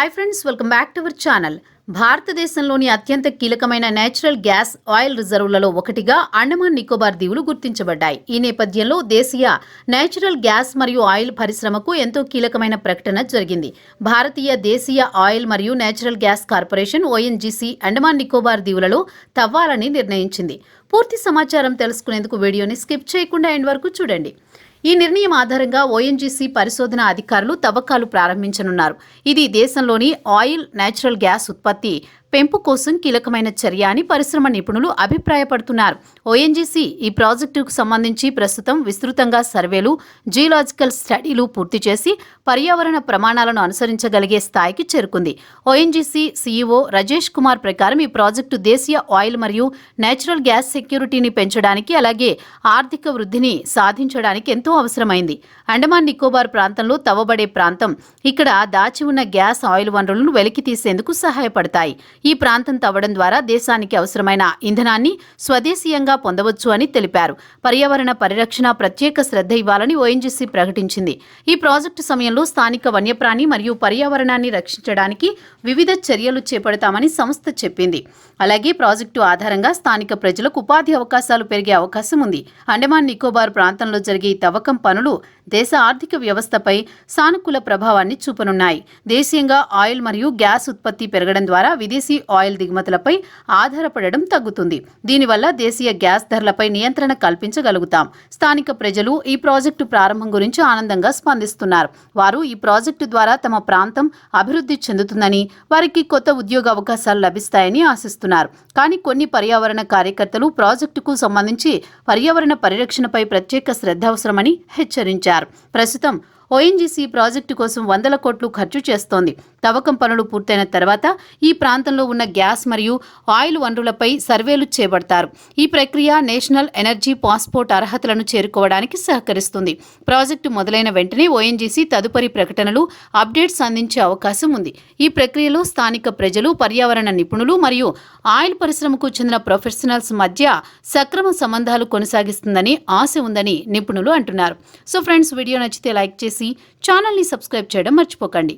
Hi friends welcome back to our channel భారతదేశంలోని అత్యంత కీలకమైన నేచురల్ గ్యాస్ ఆయిల్ రిజర్వులలో ఒకటిగా అండమాన్ నికోబార్ దీవులు గుర్తించబడ్డాయి. ఈ నేపథ్యంలో దేశీయ నేచురల్ గ్యాస్ మరియు ఆయిల్ పరిశ్రమకు ఎంతో కీలకమైన ప్రకటన జరిగింది. భారతీయ దేశీయ ఆయిల్ మరియు natural gas corporation ONGC Andaman Nicobar దీవులలో తవ్వాలని నిర్ణయించింది. పూర్తి సమాచారం తెలుసుకునేందుకు వీడియోని స్కిప్ చేయకుండా ఎండ్ వరకు చూడండి. ఈ నిర్ణయం ఆధారంగా ఓఎన్జీసీ పరిశోధన అధికారులు తవ్వకాలు ప్రారంభించనున్నారు. ఇది దేశంలోని ఆయిల్ నేచురల్ గ్యాస్ ఉత్పత్తి పెంపు కోసం కీలకమైన చర్య అని పరిశ్రమ నిపుణులు అభిప్రాయపడుతున్నారు. ఓఎన్జీసీ ఈ ప్రాజెక్టుకు సంబంధించి ప్రస్తుతం విస్తృతంగా సర్వేలు జియోలాజికల్ స్టడీలు పూర్తి చేసి పర్యావరణ ప్రమాణాలను అనుసరించగలిగే స్థాయికి చేరుకుంది. ఓఎన్జీసీ సీఈఓ రజేష్ కుమార్ ప్రకారం ఈ ప్రాజెక్టు దేశీయ ఆయిల్ మరియు నేచురల్ గ్యాస్ సెక్యూరిటీని పెంచడానికి అలాగే ఆర్థిక వృద్ధిని సాధించడానికి ఎంతో అవసరమైంది. అండమాన్ నికోబార్ ప్రాంతంలో తవ్వబడే ప్రాంతం ఇక్కడ దాచి ఉన్న గ్యాస్ ఆయిల్ వనరులను వెలికి తీసేందుకు సహాయపడతాయి. ఈ ప్రాంతం తవ్వడం ద్వారా దేశానికి అవసరమైన ఇంధనాన్ని స్వదేశీయంగా పొందవచ్చు అని తెలిపారు. పర్యావరణ పరిరక్షణ ప్రత్యేక శ్రద్ధ ఇవ్వాలని ఓఎన్జీసీ ప్రకటించింది. ఈ ప్రాజెక్టు సమయంలో స్థానిక వన్యప్రాణి మరియు పర్యావరణాన్ని రక్షించడానికి వివిధ చర్యలు చేపడతామని సంస్థ చెప్పింది. అలాగే ప్రాజెక్టు ఆధారంగా స్థానిక ప్రజలకు ఉపాధి అవకాశాలు పెరిగే అవకాశం ఉంది. అండమాన్ నికోబార్ ప్రాంతంలో జరిగే ఈ తవ్వకం పనులు దేశ ఆర్థిక వ్యవస్థపై సానుకూల ప్రభావాన్ని చూపనున్నాయి. దేశీయంగా ఆయిల్ మరియు గ్యాస్ ఉత్పత్తి పెరగడం ద్వారా విదేశీ ఆయిల్ దిగుమతులపై ఆధారపడడం తగ్గుతుంది. దీనివల్ల దేశీయ గ్యాస్ ధరలపై నియంత్రణ కల్పించగలుగుతాం. స్థానిక ప్రజలు ఈ ప్రాజెక్టు ప్రారంభం గురించి ఆనందంగా స్పందిస్తున్నారు. వారు ఈ ప్రాజెక్టు ద్వారా తమ ప్రాంతం అభివృద్ధి చెందుతుందని వారికి కొత్త ఉద్యోగ అవకాశాలు లభిస్తాయని ఆశిస్తున్నారు. కానీ కొన్ని పర్యావరణ కార్యకర్తలు ప్రాజెక్టుకు సంబంధించి పర్యావరణ పరిరక్షణపై ప్రత్యేక శ్రద్ధ అవసరమని హెచ్చరించారు. ప్రస్తుతం ఓఎన్జీసీ ప్రాజెక్టు కోసం వందల కోట్లు ఖర్చు చేస్తోంది. తవ్వకం పనులు పూర్తయిన తర్వాత ఈ ప్రాంతంలో ఉన్న గ్యాస్ మరియు ఆయిల్ వనరులపై సర్వేలు చేపడతారు. ఈ ప్రక్రియ నేషనల్ ఎనర్జీ పాస్పోర్ట్ అర్హతలను చేరుకోవడానికి సహకరిస్తుంది. ప్రాజెక్టు మొదలైన వెంటనే ఓఎన్జీసీ తదుపరి ప్రకటనలు అప్డేట్స్ అందించే అవకాశం ఉంది. ఈ ప్రక్రియలో స్థానిక ప్రజలు పర్యావరణ నిపుణులు మరియు ఆయిల్ పరిశ్రమకు చెందిన ప్రొఫెషనల్స్ మధ్య సక్రమ సంబంధాలు కొనసాగిస్తుందని ఆశ ఉందని నిపుణులు అంటున్నారు. సో ఫ్రెండ్స్ వీడియో నచ్చితే లైక్ చేసి చేసి ఛానల్ని సబ్స్క్రైబ్ చేయడం మర్చిపోకండి.